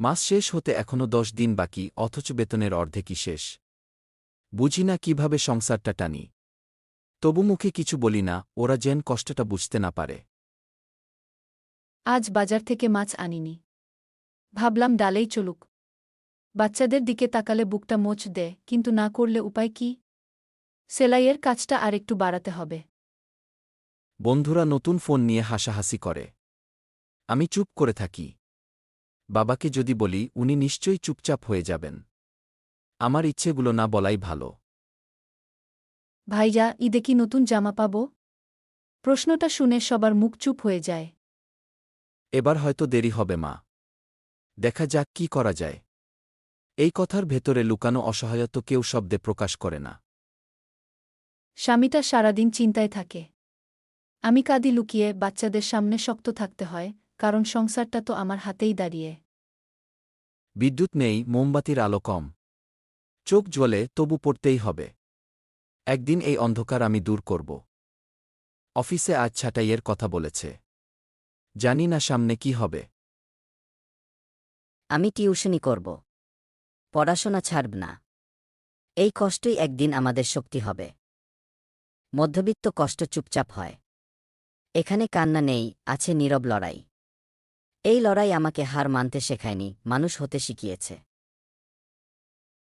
মাস শেষ হতে এখনও দশ দিন বাকি অথচ বেতনের অর্ধেকই শেষ। বুঝি না কীভাবে সংসারটা টানি। তবু মুখে কিছু বলি না ওরা যেন কষ্টটা বুঝতে না পারে। আজ বাজার থেকে মাছ আনিনি। ভাবলাম ডালেই চলুক। বাচ্চাদের দিকে তাকালে বুকটা মোচ দেয় কিন্তু না করলে উপায় কি? সেলাইয়ের কাজটা আর একটু বাড়াতে হবে। বন্ধুরা নতুন ফোন নিয়ে হাসাহাসি করে। আমি চুপ করে থাকি। বাবাকে যদি বলি উনি নিশ্চয়ই চুপচাপ হয়ে যাবেন। আমার ইচ্ছেগুলো না বলাই ভালো। ভাইয়া ঈদে কি নতুন জামা পাব? প্রশ্নটা শুনে সবার মুখ চুপ হয়ে যায়। এবার হয়তো দেরি হবে মা। দেখা যাক কি করা যায়। এই কথার ভেতরে লুকানো অসহায়ত্ব কেউ শব্দে প্রকাশ করে না। স্বামীটা সারাদিন চিন্তায় থাকে। আমি কাঁদি লুকিয়ে বাচ্চাদের সামনে শক্ত থাকতে হয় কারণ সংসারটা তো আমার হাতেই দাঁড়িয়ে। বিদ্যুৎ নেই মোমবাতির আলো কম। চোখ জ্বলে তবু পড়তেই হবে। একদিন এই অন্ধকার আমি দূর করব। অফিসে আজ ছাটাইয়ের কথা বলেছে। জানি না সামনে কি হবে। আমি টিউশনি করব। পড়াশোনা ছাড়ব না। এই কষ্টই একদিন আমাদের শক্তি হবে। মধ্যবিত্ত কষ্ট চুপচাপ হয়। এখানে কান্না নেই আছে নীরব লড়াই। এই লড়াই আমাকে হার মানতে শেখায়নি মানুষ হতে শিখিয়েছে।